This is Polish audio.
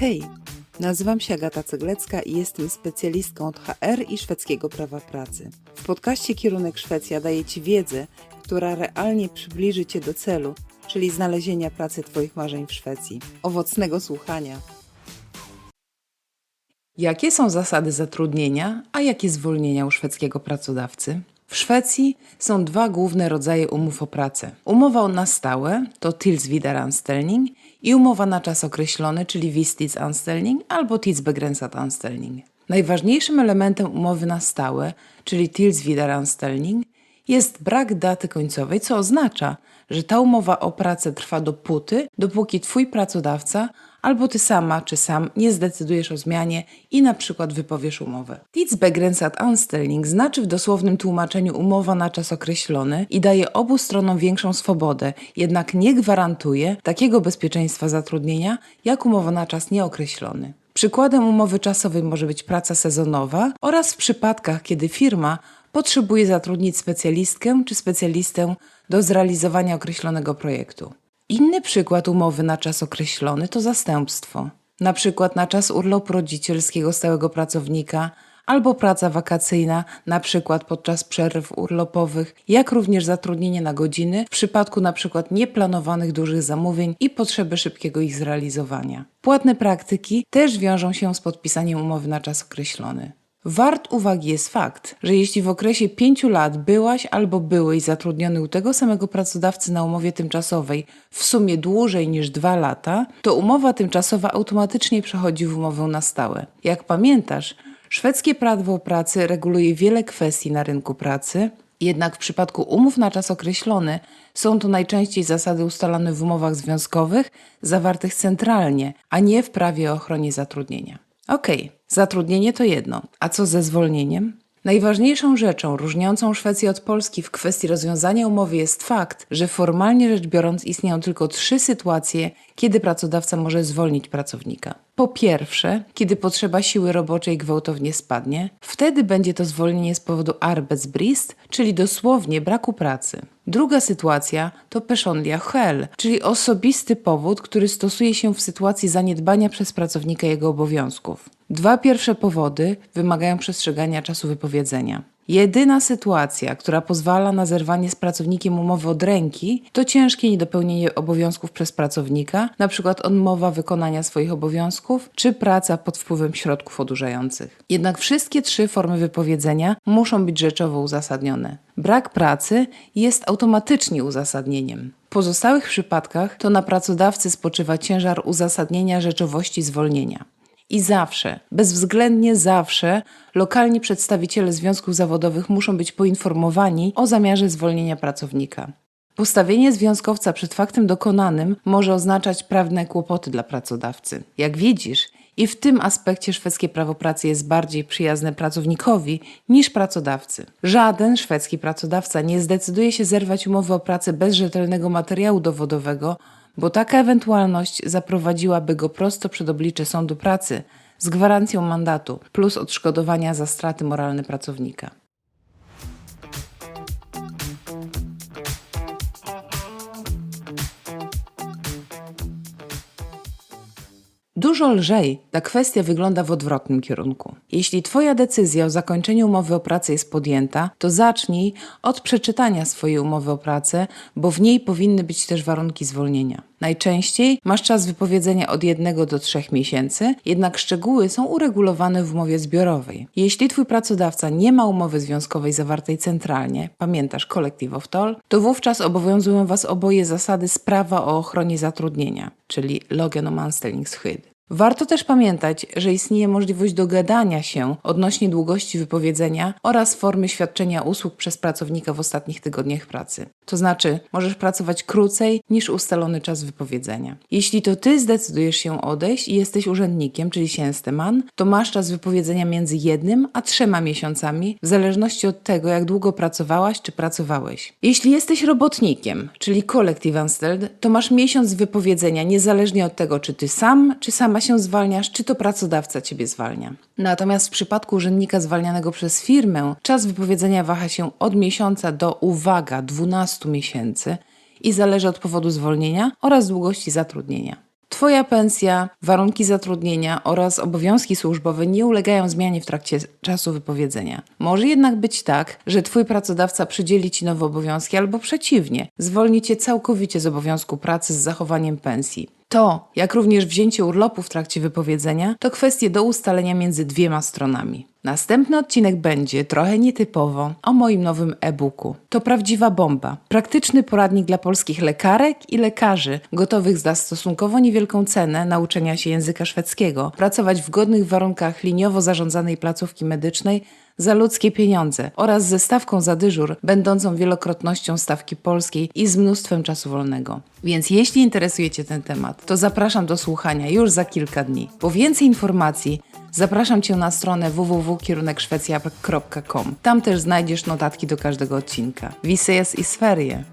Hej, nazywam się Agata Ceglecka i jestem specjalistką od HR i szwedzkiego prawa pracy. W podcaście Kierunek Szwecja daję Ci wiedzę, która realnie przybliży Cię do celu, czyli znalezienia pracy Twoich marzeń w Szwecji. Owocnego słuchania! Jakie są zasady zatrudnienia, a jakie zwolnienia u szwedzkiego pracodawcy? W Szwecji są dwa główne rodzaje umów o pracę. Umowa na stałe to Tilswiederanstelling i umowa na czas określony, czyli Visstidsanstelling albo Tidsbegränsat Anstelling. Najważniejszym elementem umowy na stałe, czyli Tilswiederanstelling, jest brak daty końcowej, co oznacza, że ta umowa o pracę trwa dopóty, dopóki Twój pracodawca albo Ty sama czy sam nie zdecydujesz o zmianie i na przykład wypowiesz umowę. Tidsbegränsat Anstelling znaczy w dosłownym tłumaczeniu umowa na czas określony i daje obu stronom większą swobodę, jednak nie gwarantuje takiego bezpieczeństwa zatrudnienia jak umowa na czas nieokreślony. Przykładem umowy czasowej może być praca sezonowa oraz w przypadkach, kiedy firma potrzebuje zatrudnić specjalistkę czy specjalistę do zrealizowania określonego projektu. Inny przykład umowy na czas określony to zastępstwo, na przykład na czas urlopu rodzicielskiego stałego pracownika albo praca wakacyjna, na przykład podczas przerw urlopowych, jak również zatrudnienie na godziny w przypadku na przykład nieplanowanych dużych zamówień i potrzeby szybkiego ich zrealizowania. Płatne praktyki też wiążą się z podpisaniem umowy na czas określony. Wart uwagi jest fakt, że jeśli w okresie pięciu lat byłaś albo byłeś zatrudniony u tego samego pracodawcy na umowie tymczasowej w sumie dłużej niż dwa lata, to umowa tymczasowa automatycznie przechodzi w umowę na stałe. Jak pamiętasz, szwedzkie prawo pracy reguluje wiele kwestii na rynku pracy, jednak w przypadku umów na czas określony są to najczęściej zasady ustalane w umowach związkowych zawartych centralnie, a nie w prawie o ochronie zatrudnienia. Okej, zatrudnienie to jedno, a co ze zwolnieniem? Najważniejszą rzeczą różniącą Szwecję od Polski w kwestii rozwiązania umowy jest fakt, że formalnie rzecz biorąc istnieją tylko trzy sytuacje, kiedy pracodawca może zwolnić pracownika. Po pierwsze, kiedy potrzeba siły roboczej gwałtownie spadnie, wtedy będzie to zwolnienie z powodu Arbeitsbrist, czyli dosłownie braku pracy. Druga sytuacja to Personlia Hell, czyli osobisty powód, który stosuje się w sytuacji zaniedbania przez pracownika jego obowiązków. Dwa pierwsze powody wymagają przestrzegania czasu wypowiedzenia. Jedyna sytuacja, która pozwala na zerwanie z pracownikiem umowy od ręki, to ciężkie niedopełnienie obowiązków przez pracownika, np. odmowa wykonania swoich obowiązków czy praca pod wpływem środków odurzających. Jednak wszystkie trzy formy wypowiedzenia muszą być rzeczowo uzasadnione. Brak pracy jest automatycznie uzasadnieniem. W pozostałych przypadkach to na pracodawcy spoczywa ciężar uzasadnienia rzeczowości zwolnienia. I zawsze, bezwzględnie zawsze, lokalni przedstawiciele związków zawodowych muszą być poinformowani o zamiarze zwolnienia pracownika. Postawienie związkowca przed faktem dokonanym może oznaczać prawne kłopoty dla pracodawcy. Jak widzisz, i w tym aspekcie szwedzkie prawo pracy jest bardziej przyjazne pracownikowi niż pracodawcy. Żaden szwedzki pracodawca nie zdecyduje się zerwać umowy o pracę bez rzetelnego materiału dowodowego, bo taka ewentualność zaprowadziłaby go prosto przed oblicze sądu pracy z gwarancją mandatu plus odszkodowania za straty moralne pracownika. Dużo lżej ta kwestia wygląda w odwrotnym kierunku. Jeśli Twoja decyzja o zakończeniu umowy o pracę jest podjęta, to zacznij od przeczytania swojej umowy o pracę, bo w niej powinny być też warunki zwolnienia. Najczęściej masz czas wypowiedzenia od 1 do 3 miesięcy, jednak szczegóły są uregulowane w umowie zbiorowej. Jeśli Twój pracodawca nie ma umowy związkowej zawartej centralnie, pamiętasz Collective of Toll, to wówczas obowiązują Was oboje zasady z prawa o ochronie zatrudnienia, czyli om anställningsskydd. Warto też pamiętać, że istnieje możliwość dogadania się odnośnie długości wypowiedzenia oraz formy świadczenia usług przez pracownika w ostatnich tygodniach pracy. To znaczy, możesz pracować krócej niż ustalony czas wypowiedzenia. Jeśli to ty zdecydujesz się odejść i jesteś urzędnikiem, czyli siensteman, to masz czas wypowiedzenia między jednym a trzema miesiącami, w zależności od tego, jak długo pracowałaś czy pracowałeś. Jeśli jesteś robotnikiem, czyli collective anstelled, to masz miesiąc wypowiedzenia, niezależnie od tego, czy ty sam, czy sama się zwalniasz, czy to pracodawca ciebie zwalnia. Natomiast w przypadku urzędnika zwalnianego przez firmę, czas wypowiedzenia waha się od miesiąca do, uwaga, 12 miesięcy i zależy od powodu zwolnienia oraz długości zatrudnienia. Twoja pensja, warunki zatrudnienia oraz obowiązki służbowe nie ulegają zmianie w trakcie czasu wypowiedzenia. Może jednak być tak, że Twój pracodawca przydzieli Ci nowe obowiązki albo przeciwnie, zwolni Cię całkowicie z obowiązku pracy z zachowaniem pensji. To, jak również wzięcie urlopu w trakcie wypowiedzenia, to kwestie do ustalenia między dwiema stronami. Następny odcinek będzie trochę nietypowo o moim nowym e-booku. To prawdziwa bomba. Praktyczny poradnik dla polskich lekarek i lekarzy gotowych za stosunkowo niewielką cenę nauczenia się języka szwedzkiego, pracować w godnych warunkach liniowo zarządzanej placówki medycznej za ludzkie pieniądze oraz ze stawką za dyżur, będącą wielokrotnością stawki polskiej i z mnóstwem czasu wolnego. Więc jeśli interesuje Cię ten temat, to zapraszam do słuchania już za kilka dni. Po więcej informacji zapraszam Cię na stronę www.kierunekszwecja.com. Tam też znajdziesz notatki do każdego odcinka. Wisejas i Sferie.